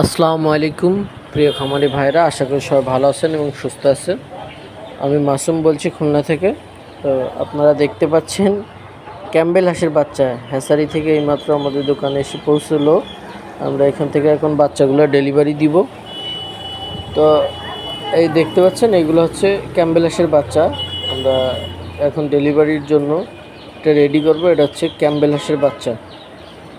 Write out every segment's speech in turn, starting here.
আসসালামু আলাইকুম, প্রিয় খামারি ভাইরা, আশা করি সবাই ভালো আছেন এবং সুস্থ আছেন। আমি মাসুম বলছি খুলনা থেকে। তো আপনারা দেখতে পাচ্ছেন, ক্যাম্বেল হাঁসের বাচ্চা। হ্যাসারি থেকে এইমাত্র আমাদের দোকানে এসে পৌঁছলো। আমরা এখান থেকে এখন বাচ্চাগুলো ডেলিভারি দিব। তো এই দেখতে পাচ্ছেন, এগুলো হচ্ছে ক্যাম্বেল হাঁসের বাচ্চা। আমরা এখন ডেলিভারির জন্য এটা রেডি করব। এটা হচ্ছে ক্যাম্বেল হাঁসের বাচ্চা।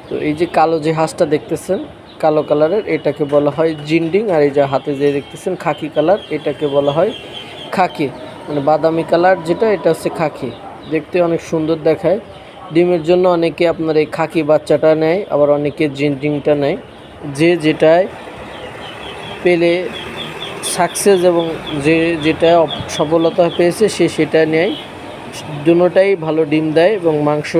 তো এই যে কালো যে হাঁসটা দেখতেছেন কালো কালারের, এটাকে বলা হয় জিন্ডিং, আর এই যে হাতে যে দেখতেছেন খাকি কালার, এটাকে বলা হয় খাকি। মানে বাদামি কালার যেটা, এটা হচ্ছে খাকি। দেখতে অনেক সুন্দর দেখায়। ডিমের জন্য অনেকে আপনার এই খাকি বাচ্চাটা নেয়, আবার অনেকে জিন্ডিংটা নেয়। যে যেটায় পেলে সাকসেস এবং যে যেটা সফলতা পেয়েছে, সে সেটা নেয়। দুটোটাই ভালো ডিম দেয় এবং মাংস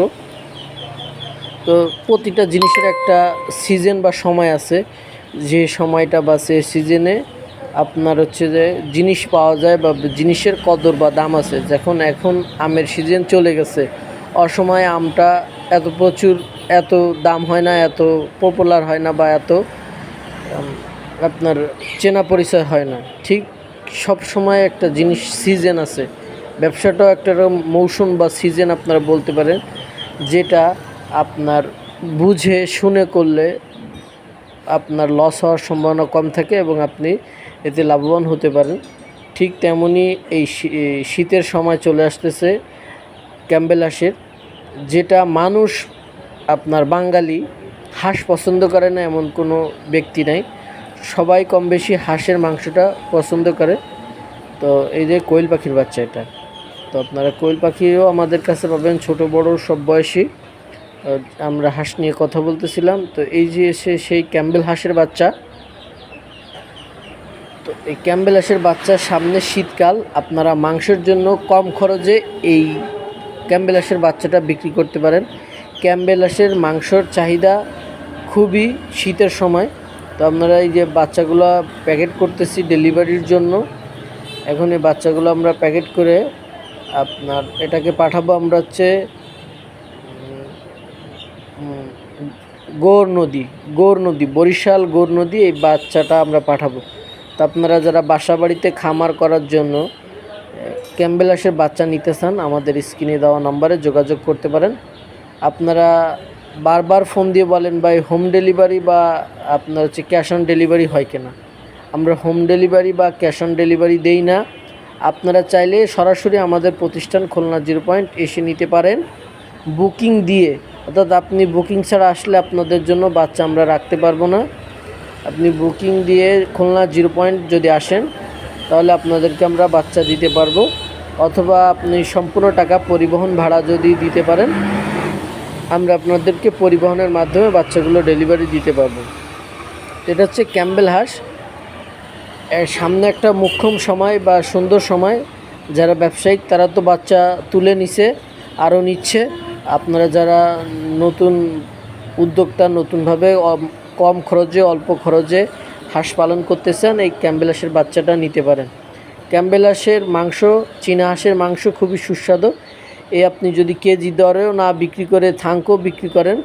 তো প্রতিটা জিনিসের একটা সিজন বা সময় আছে। যে সময়টা বা সে সিজনে আপনার হচ্ছে যে জিনিস পাওয়া যায় বা জিনিসের কদর বা দাম আছে। যখন এখন আমের সিজন চলে গেছে, অসময়ে আমটা এত প্রচুর, এত দাম হয় না, এত পপুলার হয় না বা এত আপনার চেনা পরিচয় হয় না। ঠিক সব সময় একটা জিনিস সিজন আছে। ব্যবসাটাও একটা মৌসুম বা সিজন আপনারা বলতে পারেন, যেটা আপনার বুঝে, শুনে করলে আপনার লস হওয়ার সম্ভাবনা কম থাকে এবং আপনি এতে লাভবান হতে পারেন। ঠিক তেমনই এই শীতের সময় চলে আসতেছে ক্যাম্বেল হাঁসের, যেটা মানুষ আপনার বাঙালি হাঁস পছন্দ করে না এমন কোনো ব্যক্তি নাই। সবাই কম বেশি হাঁসের মাংসটা পছন্দ করে। তো এই যে কোয়েল পাখির বাচ্চা এটা। তো আপনারা কোয়েল পাখিও আমাদের কাছে পাবেন, ছোট, বড়, সব বয়সী। আমরা হাঁস নিয়ে কথা বলতেছিলাম। তো এই যে এসে সেই ক্যাম্বেল হাঁসের বাচ্চা, তো এই ক্যাম্বেল হাঁসের বাচ্চার সামনে শীতকাল, আপনারা মাংসের জন্য কম খরচে এই ক্যাম্বেল হাঁসের বাচ্চাটা বিক্রি করতে পারেন। ক্যাম্বেল হাঁসের মাংসর চাহিদা খুবই শীতের সময়। তো আপনারা এই যে বাচ্চাগুলো প্যাকেট করতেছি ডেলিভারির জন্য, এখন এই বাচ্চাগুলো আমরা প্যাকেট করে আপনার এটাকে পাঠাবো আমরা হচ্ছে গৌর নদী গৌর নদী, বরিশাল গৌর নদী এই বাচ্চাটা আমরা পাঠাবো। তো আপনারা যারা বাসা বাড়িতে খামার করার জন্য ক্যাম্বেল হাঁসের বাচ্চা নিতে চান, আমাদের স্ক্রিনে দেওয়া নম্বরে যোগাযোগ করতে পারেন। আপনারা বারবার ফোন দিয়ে বলেন, ভাই, হোম ডেলিভারি বা আপনার হচ্ছে ক্যাশ অন ডেলিভারি হয় কিনা? আমরা হোম ডেলিভারি বা ক্যাশ অন ডেলিভারি দেই না। আপনারা চাইলে সরাসরি আমাদের প্রতিষ্ঠান খুলনা জিরো পয়েন্ট এসে নিতে পারেন। বুকিং দিয়ে অর্থাৎ আপনি বুকিং ছাড়া আসলে আপনাদের জন্য বাচ্চা আমরা রাখতে পারব না। আপনি বুকিং দিয়ে খুলনা জিরো পয়েন্ট যদি আসেন, তাহলে আপনাদেরকে আমরা বাচ্চা দিতে পারব। অথবা আপনি সম্পূর্ণ টাকা পরিবহন ভাড়া যদি দিতে পারেন, আমরা আপনাদেরকে পরিবহনের মাধ্যমে বাচ্চাগুলো ডেলিভারি দিতে পারব। এটা হচ্ছে ক্যাম্বেল হাঁস। সামনে একটা মুখ্যম সময় বা সুন্দর সময়। যারা ব্যবসায়িক, তারা তো বাচ্চা তুলে নিছে, আরও নিচ্ছে। আপনারা যারা নতুন উদ্যোক্তা নতুনভাবে কম খরচে, অল্প খরচে হাঁস পালন করতে চান এই ক্যাম্বেল হাঁসের বাচ্চাটা নিতে পারেন। ক্যাম্বেল হাঁসের মাংস, চীনা হাঁসের মাংস খুবই সুস্বাদু। এ আপনি যদি কেজি দরেও না বিক্রি করে থাঙ্কও বিক্রি করেন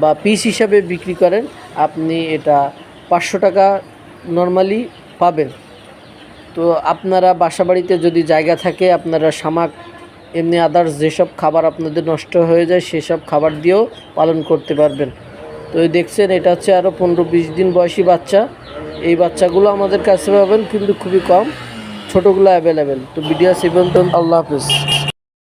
বা পিস হিসাবে বিক্রি করেন, আপনি এটা পাঁচশো টাকা নর্মালি পাবেন। তো আপনারা বাসা বাড়িতে যদি জায়গা থাকে, আপনারা শামাক এমনি আদার্স যেসব খাবার আপনাদের নষ্ট হয়ে যায়, সেসব খাবার দিয়েও পালন করতে পারবেন। তো এই দেখছেন, এটা হচ্ছে আরও পনেরো বিশ দিন বয়সী বাচ্চা। এই বাচ্চাগুলো আমাদের কাছে পাবেন, কিন্তু খুবই কম। ছোটোগুলো অ্যাভেলেবেল তো ভিডিও সেভেন আল্লাহ হাফিজ।